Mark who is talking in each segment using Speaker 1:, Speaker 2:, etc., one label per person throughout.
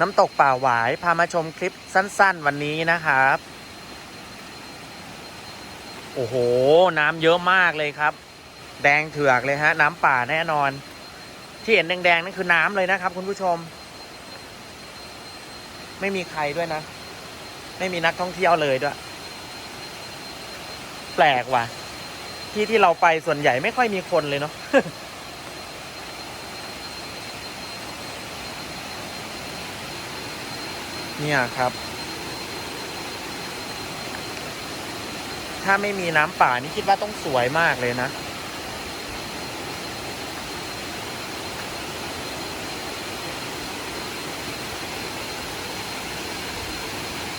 Speaker 1: น้ำตกป่าหวาย พามาชมคลิปสั้น ๆ วันนี้นะครับ โอ้โห น้ำเยอะมากเลยครับ แดงเถือกเลยฮะ น้ำป่าแน่นอน ที่เห็นแดงๆนั่นคือน้ำเลยนะครับ คุณผู้ชม ไม่มีใครด้วยนะ ไม่มีนักท่องเที่ยวเลยด้วย แปลกว่ะ ที่ที่เราไปส่วนใหญ่ไม่ค่อยมีคนเลยเนาะ เนี่ยครับ ถ้าไม่มีน้ำป่านี่คิดว่าต้องสวยมากเลยนะ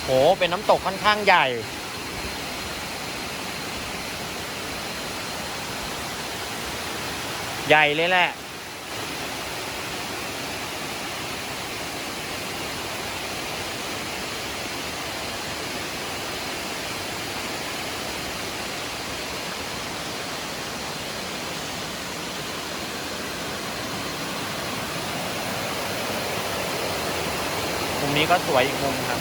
Speaker 1: โห เป็นน้ำตกค่อนข้างใหญ่ใหญ่เลยแหละ นี้ก็สวยอีกมุมครับ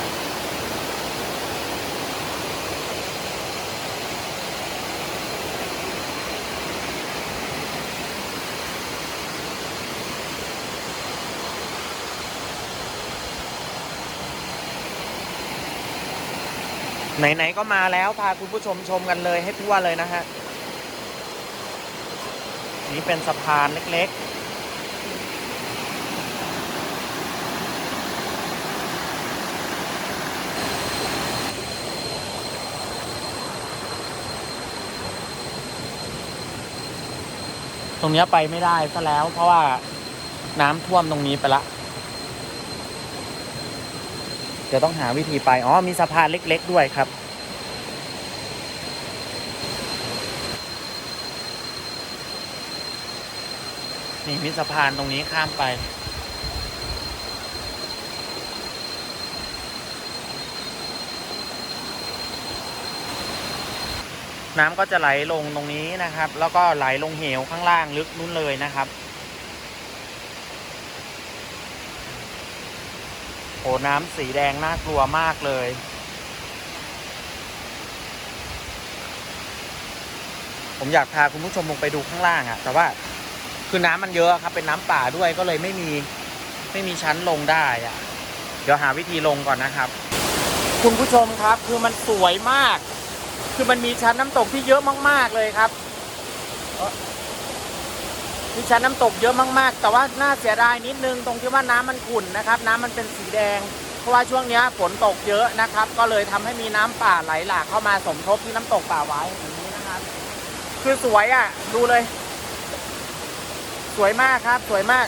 Speaker 1: ไหน ๆ ก็มาแล้วพาคุณผู้ชมชมกันเลยให้ทั่วเลยนะฮะ นี่เป็นสะพานเล็ก ๆ ตรงนี้ไปไม่ได้ซะแล้ว เพราะว่าน้ำท่วมตรงนี้ไปละ เดี๋ยวต้องหาวิธีไป อ๋อ มีสะพานเล็ก ๆ ด้วยครับ นี่มีสะพานตรงนี้ข้ามไป น้ำก็จะไหลลงตรงนี้นะครับ แล้วก็ไหลลงเหวข้างล่างลึกนู้นเลยนะครับโอ้น้ำสีแดงน่ากลัวมากเลยผมอยากพาคุณผู้ชมลงไปดูข้างล่างอะแต่ว่าคือน้ำมันเยอะครับ เป็นน้ำป่าด้วยก็เลยไม่มีไม่มีชั้นลงได้อะเดี๋ยวหาวิธีลงก่อนนะครับ คุณผู้ชมครับคือมันสวยมาก คือมันมีชั้นน้ำตกที่เยอะมาก ๆเลยครับมีชั้นน้ำตกเยอะมาก ๆ แต่ว่าน่าเสียดายนิดนึงตรงที่ว่าน้ำมันขุ่นนะครับ น้ำมันเป็นสีแดง เพราะว่าช่วงนี้ฝนตกเยอะนะครับ ก็เลยทำให้มีน้ำป่าไหลหลากเข้ามาสมทบที่น้ำตกป่าไว้อย่างนี้นะครับ คือสวยอะ ดูเลย สวยมากครับ สวยมาก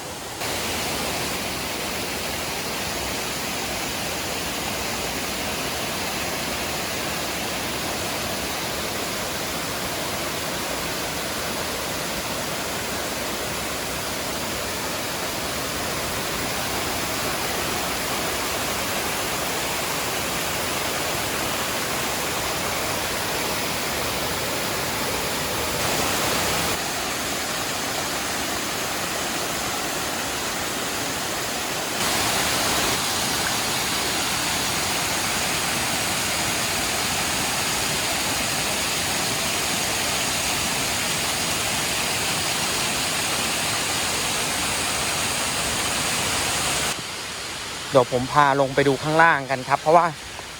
Speaker 1: เดี๋ยวผมพาลงไปดูข้างล่างกันครับ เพราะว่า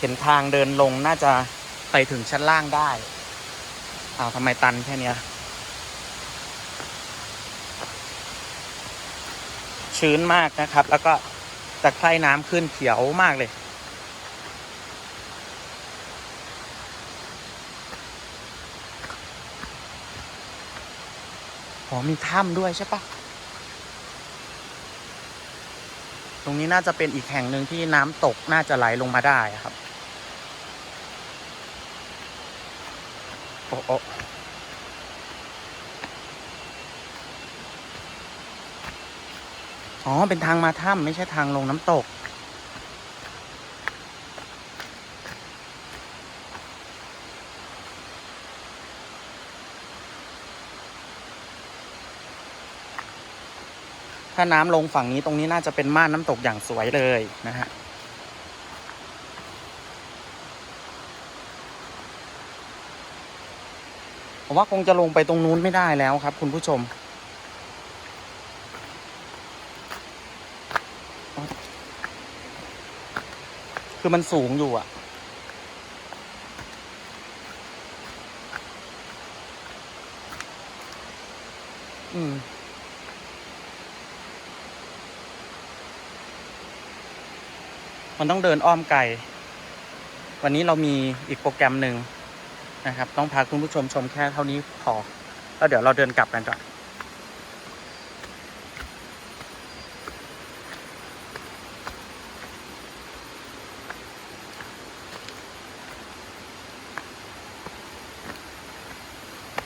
Speaker 1: เห็นทางเดินลงน่าจะไปถึงชั้นล่างได้อ้าวทำไมตันแค่นี้ชื้นมากนะครับ แล้วก็ตะไคร่น้ำขึ้นเขียวมากเลยอ๋อมีถ้ำด้วยใช่ปะ ต รงนี้น่าจะเป็นอีกแห่งหนึ่งที่น้ำตกน่าจะไหลลงมาได้ครับ โอ้โออ๋อ เป็นทางมาถ้ำไม่ใช่ทางลงน้ำตก ถ้าน้ำลงฝั่งนี้ตรงนี้น่าจะเป็นม่านน้ำตกอย่างสวยเลยนะฮะผมว่าคงจะลงไปตรงนู้นไม่ได้แล้วครับ คุณผู้ชม คือมันสูงอยู่อะอืม มันต้องเดินอ้อมไกล วันนี้เรามีอีกโปรแกรมหนึ่งนะครับ ต้องพาคุณผู้ชมชมแค่เท่านี้พอ แล้วเดี๋ยวเราเดินกลับกันก่อน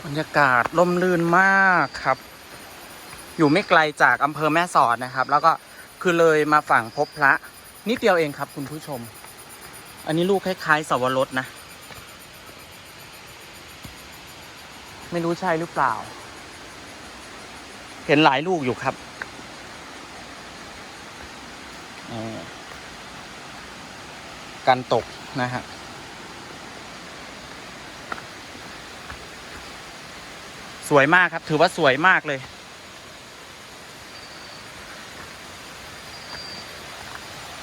Speaker 1: บรรยากาศร่มรื่นมากครับ อยู่ไม่ไกลจากอำเภอแม่สอดนะครับ แล้วก็คือเลยมาฝั่งพบพระ นิดเดียวเองครับคุณผู้ชม อันนี้ลูกคล้ายๆสวรสนะ ไม่รู้ใช่หรือเปล่า เห็นหลายลูกอยู่ครับอ่ากันตกนะฮะสวยมากครับ ถือว่าสวยมากเลย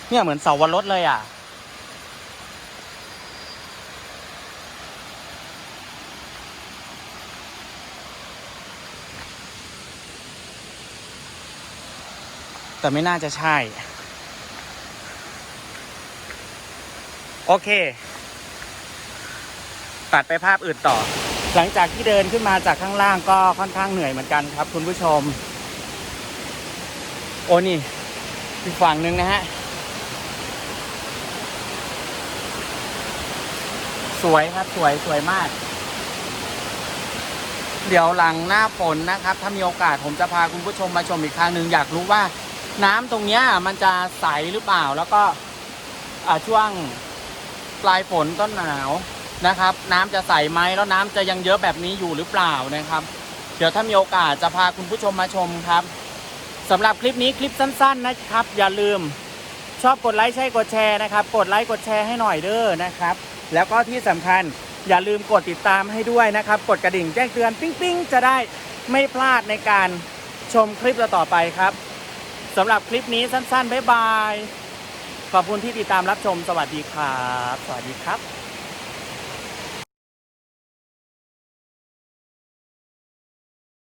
Speaker 1: เนี่ยเหมือนเสาวรสเลยอะ แต่ไม่น่าจะใช่ โอเค ตัดไปภาพอื่นต่อ หลังจากที่เดินขึ้นมาจากข้างล่างก็ค่อนข้างเหนื่อยเหมือนกันครับคุณผู้ชม โอ้นี่อีกฝั่งหนึ่งนะฮะ สวยครับสวยสวยมาก เดี๋ยวหลังหน้าฝนนะครับ ถ้ามีโอกาสผมจะพาคุณผู้ชมมาชมอีกครั้งหนึ่งอยากรู้ว่า น้ำตรงเนี้ยมันจะใสหรือเปล่า แล้วก็ช่วงปลายฝนต้นหนาวนะครับ น้ำจะใสไหมแล้วน้ำจะยังเยอะแบบนี้อยู่หรือเปล่านะครับ เดี๋ยวถ้ามีโอกาสจะพาคุณผู้ชมมาชมครับสำหรับคลิปนี้คลิปสั้น ๆ นะครับ อย่าลืมชอบกดไลค์ใช่กดแชร์นะครับ กดไลค์กดแชร์ให้หน่อยเด้อนะครับ แล้วก็ที่สำคัญอย่าลืมกดติดตามให้ด้วยนะครับ กดกระดิ่งแจ้งเตือนปิ๊งปิ๊งๆ จะได้ไม่พลาดในการชมคลิปต่อไปครับสำหรับคลิปนี้สั้นๆบ๊ายบาย ขอบคุณที่ติดตามรับชมสวัสดีครับ สวัสดีครับ